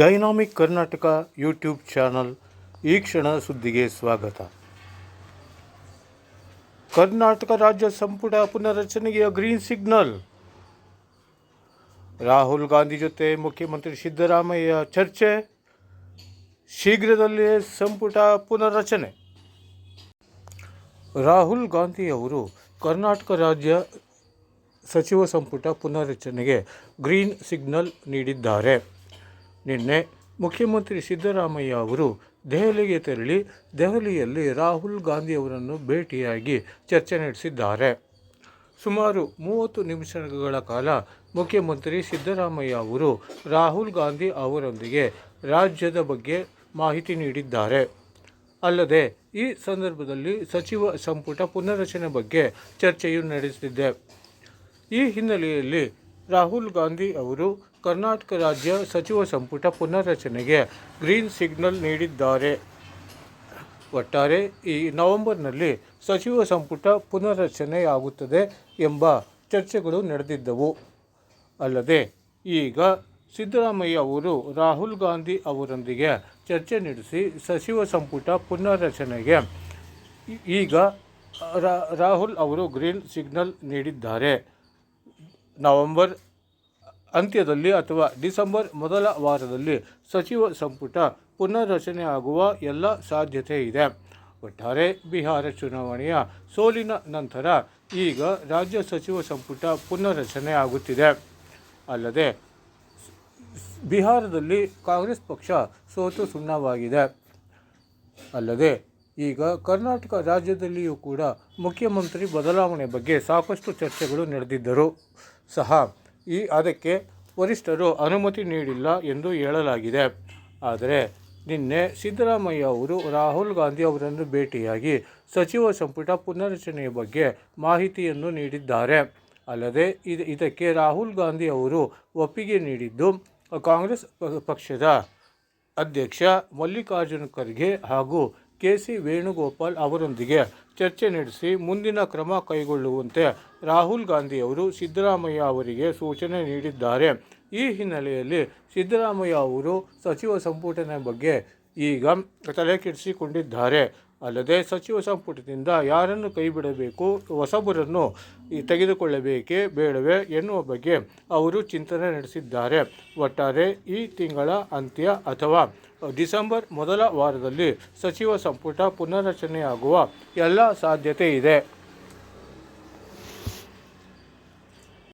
Dynamic Karnataka YouTube channel ಈ ಕ್ಷಣ ಸುದ್ದಿಗೆ ಸ್ವಾಗತ. ಕರ್ನಾಟಕ ರಾಜ್ಯ ಸಂಪುಟ ಪುನರ್ರಚನೆಗೆ ಗ್ರೀನ್ ಸಿಗ್ನಲ್. ರಾಹುಲ್ ಗಾಂಧಿ ಜೊತೆ ಮುಖ್ಯಮಂತ್ರಿ ಸಿದ್ದರಾಮಯ್ಯ ಚರ್ಚೆ. ಶೀಘ್ರದಲ್ಲೇ ಸಂಪುಟ ಪುನರ್ರಚನೆ. ರಾಹುಲ್ ಗಾಂಧಿ ಅವರು ಕರ್ನಾಟಕ ರಾಜ್ಯ ಸಚಿವ ಸಂಪುಟ ಪುನರ್ರಚನೆಗೆ ಗ್ರೀನ್ ಸಿಗ್ನಲ್ ನೀಡಿದ್ದಾರೆ. ನಿನ್ನೆ ಮುಖ್ಯಮಂತ್ರಿ ಸಿದ್ದರಾಮಯ್ಯ ಅವರು ದೆಹಲಿಗೆ ತೆರಳಿ ದೆಹಲಿಯಲ್ಲಿ ರಾಹುಲ್ ಗಾಂಧಿ ಅವರನ್ನು ಭೇಟಿಯಾಗಿ ಚರ್ಚೆ ನಡೆಸಿದ್ದಾರೆ. ಸುಮಾರು ಮೂವತ್ತು ನಿಮಿಷಗಳ ಕಾಲ ಮುಖ್ಯಮಂತ್ರಿ ಸಿದ್ದರಾಮಯ್ಯ ಅವರು ರಾಹುಲ್ ಗಾಂಧಿ ಅವರೊಂದಿಗೆ ರಾಜ್ಯದ ಬಗ್ಗೆ ಮಾಹಿತಿ ನೀಡಿದ್ದಾರೆ. ಅಲ್ಲದೆ ಈ ಸಂದರ್ಭದಲ್ಲಿ ಸಚಿವ ಸಂಪುಟ ಪುನರ್ರಚನೆ ಬಗ್ಗೆ ಚರ್ಚೆಯು ನಡೆಸಿದ್ದೆ ಈ ಹಿನ್ನೆಲೆಯಲ್ಲಿ ರಾಹುಲ್ ಗಾಂಧಿ ಅವರು ಕರ್ನಾಟಕ ರಾಜ್ಯ ಸಚಿವ ಸಂಪುಟ ಪುನರ್ರಚನೆಗೆ ಗ್ರೀನ್ ಸಿಗ್ನಲ್ ನೀಡಿದ್ದಾರೆ. ಒಟ್ಟಾರೆ ಈ ನವೆಂಬರ್ನಲ್ಲಿ ಸಚಿವ ಸಂಪುಟ ಪುನರ್ರಚನೆಯಾಗುತ್ತದೆ ಎಂಬ ಚರ್ಚೆಗಳು ನಡೆದಿದ್ದವು. ಅಲ್ಲದೆ ಈಗ ಸಿದ್ದರಾಮಯ್ಯ ಅವರು ರಾಹುಲ್ ಗಾಂಧಿ ಅವರೊಂದಿಗೆ ಚರ್ಚೆ ನಡೆಸಿ ಸಚಿವ ಸಂಪುಟ ಪುನರ್ರಚನೆಗೆ ಈಗ ರಾಹುಲ್ ಅವರು ಗ್ರೀನ್ ಸಿಗ್ನಲ್ ನೀಡಿದ್ದಾರೆ. ನವೆಂಬರ್ ಅಂತ್ಯದಲ್ಲಿ ಅಥವಾ ಡಿಸೆಂಬರ್ ಮೊದಲ ವಾರದಲ್ಲಿ ಸಚಿವ ಸಂಪುಟ ಪುನರ್ರಚನೆಯಾಗುವ ಎಲ್ಲ ಸಾಧ್ಯತೆ ಇದೆ. ಒಟ್ಟಾರೆ ಬಿಹಾರ ಚುನಾವಣೆಯ ಸೋಲಿನ ನಂತರ ಈಗ ರಾಜ್ಯ ಸಚಿವ ಸಂಪುಟ ಪುನರ್ರಚನೆ ಆಗುತ್ತಿದೆ ಅಲ್ಲದೆ ಬಿಹಾರದಲ್ಲಿ ಕಾಂಗ್ರೆಸ್ ಪಕ್ಷ ಸೋತು ಸುಣ್ಣವಾಗಿದೆ. ಅಲ್ಲದೆ ಈಗ ಕರ್ನಾಟಕ ರಾಜ್ಯದಲ್ಲಿಯೂ ಕೂಡ ಮುಖ್ಯಮಂತ್ರಿ ಬದಲಾವಣೆ ಬಗ್ಗೆ ಸಾಕಷ್ಟು ಚರ್ಚೆಗಳು ನಡೆದಿದ್ದರೂ. ಸಹ ಈ ಅದಕ್ಕೆ ವರಿಷ್ಠರು ಅನುಮತಿ ನೀಡಿಲ್ಲ ಎಂದು ಹೇಳಲಾಗಿದೆ. ಆದರೆ ನಿನ್ನೆ ಸಿದ್ದರಾಮಯ್ಯ ಅವರು ರಾಹುಲ್ ಗಾಂಧಿ ಅವರನ್ನು ಭೇಟಿಯಾಗಿ ಸಚಿವ ಸಂಪುಟ ಪುನರ್ರಚನೆಯ ಬಗ್ಗೆ ಮಾಹಿತಿಯನ್ನು ನೀಡಿದ್ದಾರೆ. ಅಲ್ಲದೆ ಇದು, ಇದಕ್ಕೆ ರಾಹುಲ್ ಗಾಂಧಿ ಅವರು ಒಪ್ಪಿಗೆ ನೀಡಿದ್ದು ಕಾಂಗ್ರೆಸ್ ಪಕ್ಷದ ಅಧ್ಯಕ್ಷ ಮಲ್ಲಿಕಾರ್ಜುನ ಖರ್ಗೆ ಹಾಗೂ ಕೆ ಸಿ ವೇಣುಗೋಪಾಲ್ ಅವರೊಂದಿಗೆ ಚರ್ಚೆ ನಡೆಸಿ ಮುಂದಿನ ಕ್ರಮ ಕೈಗೊಳ್ಳುವಂತೆ ರಾಹುಲ್ ಗಾಂಧಿ ಅವರು ಸಿದ್ದರಾಮಯ್ಯ ಅವರಿಗೆ ಸೂಚನೆ ನೀಡಿದ್ದಾರೆ. ಈ ಹಿನ್ನೆಲೆಯಲ್ಲಿ ಸಿದ್ದರಾಮಯ್ಯ ಅವರು ಸಚಿವ ಸಂಪುಟನ ಬಗ್ಗೆ ಈಗ ತಲೆ ಕೆಡಿಸಿಕೊಂಡಿದ್ದಾರೆ ಅಲ್ಲದೆ ಸಚಿವ ಸಂಪುಟದಿಂದ ಯಾರನ್ನು ಕೈಬಿಡಬೇಕು, ಹೊಸಬರನ್ನು ತೆಗೆದುಕೊಳ್ಳಬೇಕೇ ಬೇಡವೇ ಎನ್ನುವ ಬಗ್ಗೆ ಅವರು ಚಿಂತನೆ ನಡೆಸಿದ್ದಾರೆ. ಒಟ್ಟಾರೆ ಈ ತಿಂಗಳ ಅಂತ್ಯ ಅಥವಾ ಡಿಸೆಂಬರ್ ಮೊದಲ ವಾರದಲ್ಲಿ ಸಚಿವ ಸಂಪುಟ ಪುನರ್ರಚನೆಯಾಗುವ ಎಲ್ಲ ಸಾಧ್ಯತೆ ಇದೆ.